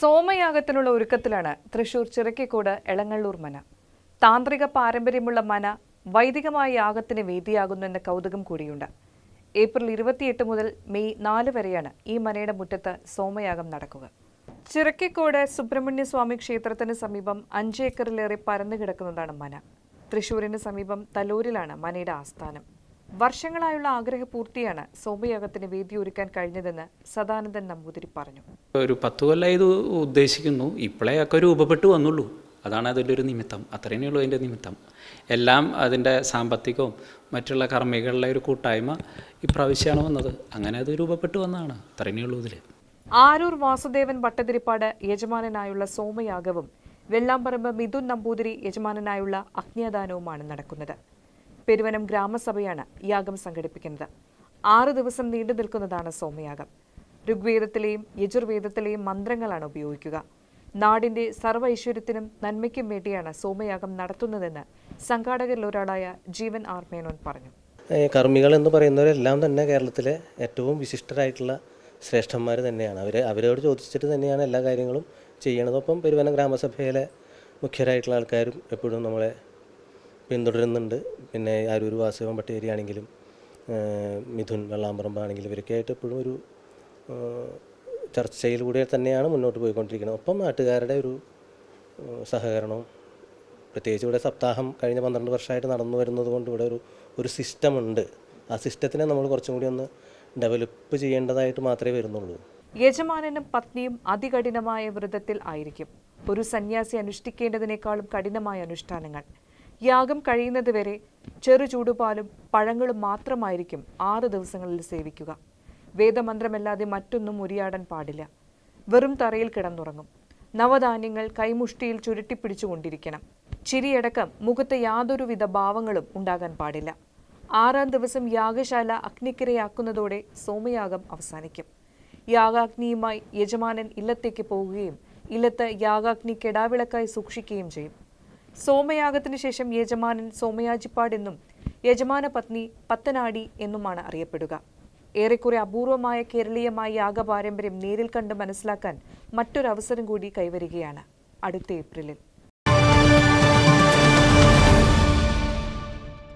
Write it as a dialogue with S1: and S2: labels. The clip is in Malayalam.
S1: സോമയാഗത്തിനുള്ള ഒരുക്കത്തിലാണ് തൃശൂർ ചിറക്കിക്കോട് എളങ്ങള്ളൂർ മന. താന്ത്രിക പാരമ്പര്യമുള്ള മന വൈദികമായ യാഗത്തിന് വേദിയാകുന്നു എന്ന കൗതുകം കൂടിയുണ്ട്. ഏപ്രിൽ ഇരുപത്തിയെട്ട് മുതൽ മെയ് നാല് വരെയാണ് ഈ മനയുടെ മുറ്റത്ത് സോമയാഗം നടക്കുക. ചിറക്കിക്കോട് സുബ്രഹ്മണ്യസ്വാമി ക്ഷേത്രത്തിന് സമീപം അഞ്ചേക്കറിലേറെ പരന്നു കിടക്കുന്നതാണ് മന. തൃശൂരിന് സമീപം തലൂരിലാണ് മനയുടെ ആസ്ഥാനം. വർഷങ്ങളായുള്ള ആഗ്രഹപൂർത്തിയാണ് സോമയാഗത്തിന് വേദിയൊരുക്കാൻ കഴിഞ്ഞതെന്ന് സദാനന്ദൻ നമ്പൂതിരി പറഞ്ഞു.
S2: ഒരു പത്ത് കൊല്ലം ഇത് ഉദ്ദേശിക്കുന്നു. ഇപ്പോഴേ ഒക്കെ രൂപപ്പെട്ടു വന്നുള്ളൂ. അതാണ് അതിന്റെ ഒരു നിമിത്തം. അത്രയേ ഉള്ളൂ അതിന്റെ നിമിത്തം. എല്ലാം അതിന്റെ സാമ്പത്തികവും മറ്റുള്ള കർമ്മികളുടെ ഒരു കൂട്ടായ്മ ഇപ്രാവശ്യമാണ് വന്നത്. അങ്ങനെ അത് രൂപപ്പെട്ടു വന്നതാണ്. അത്രയേ ഉള്ളൂ ഇതിൽ
S1: ആരൂർ വാസുദേവൻ ഭട്ടതിരിപ്പാട് യജമാനായുള്ള സോമയാഗവും വെള്ളാമ്പറമ്പ് മിഥുൻ നമ്പൂതിരി യജമാനായുള്ള അഗ്നിയദാനവുമാണ് നടക്കുന്നത്. പെരുവനം ഗ്രാമസഭയാണ് യാഗം സംഘടിപ്പിക്കുന്നത്. ആറ് ദിവസം നീണ്ടു നിൽക്കുന്നതാണ് സോമയാഗം ഋഗ്വേദത്തിലെയും യജുർവേദത്തിലെയും മന്ത്രങ്ങളാണ് ഉപയോഗിക്കുക. നാടിന്റെ സർവ ഐശ്വര്യത്തിനും നന്മയ്ക്കും വേണ്ടിയാണ് സോമയാഗം നടത്തുന്നതെന്ന് സംഘാടകരിൽ ഒരാളായ ജീവൻ ആർ മേനോൻ പറഞ്ഞു.
S3: കർമ്മികൾ എന്ന് പറയുന്നവരെല്ലാം തന്നെ കേരളത്തിലെ ഏറ്റവും വിശിഷ്ടരായിട്ടുള്ള ശ്രേഷ്ഠന്മാർ തന്നെയാണ്. അവർ അവരോട് ചോദിച്ചിട്ട് തന്നെയാണ് എല്ലാ കാര്യങ്ങളും ചെയ്യണത്. ഒപ്പം പെരുവനം ഗ്രാമസഭയിലെ മുഖ്യരായിട്ടുള്ള ആൾക്കാരും എപ്പോഴും നമ്മളെ പിന്തുടരുന്നുണ്ട്. പിന്നെ അരൂർ വാസവൻ പട്ടേരി ആണെങ്കിലും മിഥുൻ മിഥുൻ വെള്ളാമ്പറമ്പാണെങ്കിലും ഇവരൊക്കെ ആയിട്ട് എപ്പോഴും ഒരു ചർച്ചയിലൂടെ തന്നെയാണ് മുന്നോട്ട് പോയിക്കൊണ്ടിരിക്കുന്നത്. ഒപ്പം നാട്ടുകാരുടെ ഒരു സഹകരണവും പ്രത്യേകിച്ച് ഇവിടെ സപ്താഹം കഴിഞ്ഞ പന്ത്രണ്ട് വർഷമായിട്ട് നടന്നു വരുന്നത് കൊണ്ട് ഇവിടെ ഒരു ഒരു സിസ്റ്റം ഉണ്ട്. ആ സിസ്റ്റത്തിനെ നമ്മൾ കുറച്ചും കൂടി ഒന്ന് ഡെവലപ്പ് ചെയ്യേണ്ടതായിട്ട് മാത്രമേ വരുന്നുള്ളൂ.
S1: യജമാനനും പത്നിയും അതികഠിനമായ വ്രതത്തിൽ ആയിരിക്കും. ഒരു സന്യാസി അനുഷ്ഠിക്കേണ്ടതിനേക്കാളും കഠിനമായ അനുഷ്ഠാനങ്ങൾ. യാഗം കഴിയുന്നതുവരെ ചെറു ചൂടുപാലും പഴങ്ങളും മാത്രമായിരിക്കും ആറ് ദിവസങ്ങളിൽ സേവിക്കുക. വേദമന്ത്രമല്ലാതെ മറ്റൊന്നും ഉരിയാടാൻ പാടില്ല. വെറും തറയിൽ കിടന്നുറങ്ങും. നവധാന്യങ്ങൾ കൈമുഷ്ടിയിൽ ചുരുട്ടിപ്പിടിച്ചുകൊണ്ടിരിക്കണം. ചിരിയടക്കം മുഖത്ത് യാതൊരുവിധ ഭാവങ്ങളും ഉണ്ടാകാൻ പാടില്ല. ആറാം ദിവസം യാഗശാല അഗ്നിക്കിരയാക്കുന്നതോടെ സോമയാഗം അവസാനിക്കും. യാഗാഗ്നിയുമായി യജമാനൻ ഇല്ലത്തേക്ക് പോവുകയും ഇല്ലത്ത് യാഗാഗ്നി കെടാവിളക്കായി സൂക്ഷിക്കുകയും ചെയ്യും. സോമയാഗത്തിന് ശേഷം യജമാനൻ സോമയാജിപ്പാട് എന്നും യജമാന പത്നി പത്തനാടി എന്നുമാണ് അറിയപ്പെടുക. ഏറെക്കുറെ അപൂർവമായ കേരളീയമായ യാഗപാരമ്പര്യം നേരിൽ കണ്ട് മനസ്സിലാക്കാൻ മറ്റൊരവസരം കൂടി കൈവരികയാണ് അടുത്ത ഏപ്രിലിൽ.